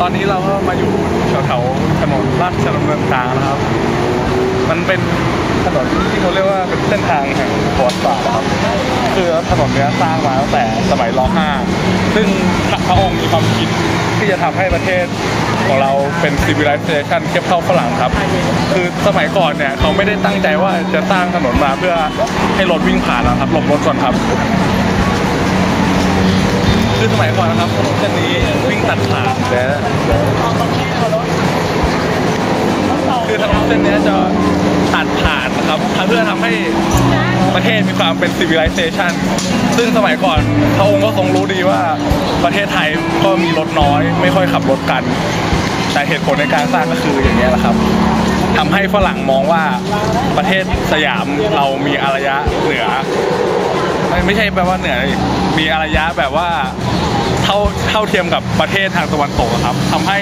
ตอนนี้เราก็มาอยู่แถวๆถนนราชดำเนินกลางนะครับ มันเป็นถนนที่เขาเรียกว่าเป็นเส้นทางแห่งประวัติศาสตร์นะครับ คือถนนเนี้ยสร้างมาตั้งแต่สมัยร .5 ซึ่งพระองค์มีความคิดที่จะทำให้ประเทศของเราเป็น civilization เทียบเท่าฝรั่งครับ คือสมัยก่อนเนี่ยเขาไม่ได้ตั้งใจว่าจะสร้างถนนมาเพื่อให้รถวิ่งผ่านนะครับหลบรถก่อนครับ คือสมัยก่อนนะครับถนนเส้นนี้วิ่งตัดผ่านแต่คือถนนเส้นนี้จะตัดผ่านนะครับเพื่อทำให้ประเทศมีความเป็น civilization ซึ่งสมัยก่อนพระองค์ก็ทรงรู้ดีว่าประเทศไทยก็มีรถน้อย ไม่ค่อยขับรถกัน แต่เหตุผลในการสร้างก็คืออย่างนี้แหละครับทำให้ฝรั่งมองว่าประเทศสยามเรามีอารยะเหนือ ไม่ใช่แปลว่าเหนือมีอารยะแบบว่าเท่าเท่าเทียมกับประเทศทางตะวันตกอะครับทำให้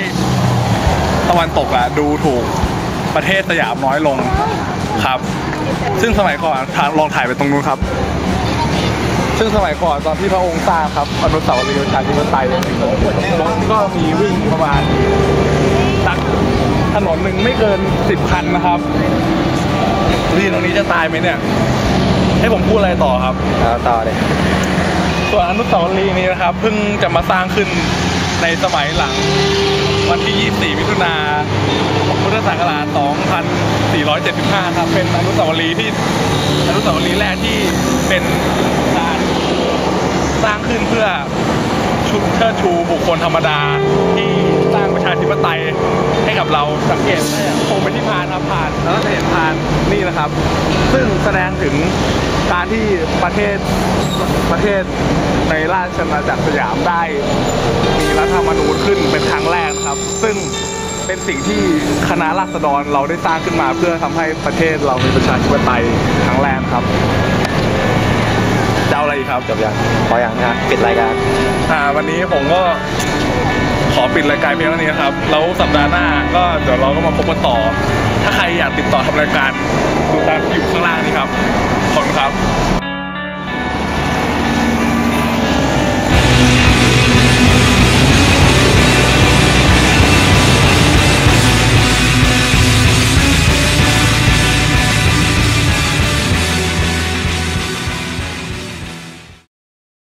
ตะวันตกอะดูถูกประเทศสยามน้อยลงครับ ซึ่งสมัยก่อนทางลองถ่ายไปตรงนู้นครับ ซึ่งสมัยก่อนตอนที่พระองค์สร้างครับอนุสาวรีย์ประชาธิปไตยรถก็มีวิ่งประมาณสักถนนหนึ่งไม่เกินสิบคันนะครับรีตรงนี้จะตายไหมเนี่ย ให้ผมพูดอะไรต่อครับเอาต่อเลยส่วนอนุสาวรีย์นี้นะครับ เพิ่งจะมาสร้างขึ้นในสมัยหลัง วันที่ 24 มิถุนาพุทธศักราช 2475 ครับ เป็นอนุสาวรีย์ที่อนุสาวรีย์แรกที่เป็นการสร้างขึ้นเพื่อชุเชิดชูบุคคลธรรมดาที่สร้างประชาธิปไตยให้กับเราสังเกตได้คงไปที่พานครับผ่านแล้วก็จะเห็นพานนี่นะครับ ซึ่งแสดงถึง การที่ประเทศประเทศในราชอาณาจักรสยามได้ มีรัฐธรรมนูญขึ้นเป็นครั้งแรกนะครับ ซึ่งเป็นสิ่งที่คณะราษฎรเราได้สร้างขึ้นมา เพื่อทำให้ประเทศเรามีประชาธิปไตยครั้งแรกครับจะเอาอะไรอีกครับจบยังพอยังนะปิดรายการอ่า วันนี้ผมก็ขอปิดรายการเพียงเท่านี้นะครับ แล้วสัปดาห์หน้าก็เดี๋ยวเราก็มาพบกันต่อ ถ้าใครอยากติดต่อทำรายการดูตามที่อยู่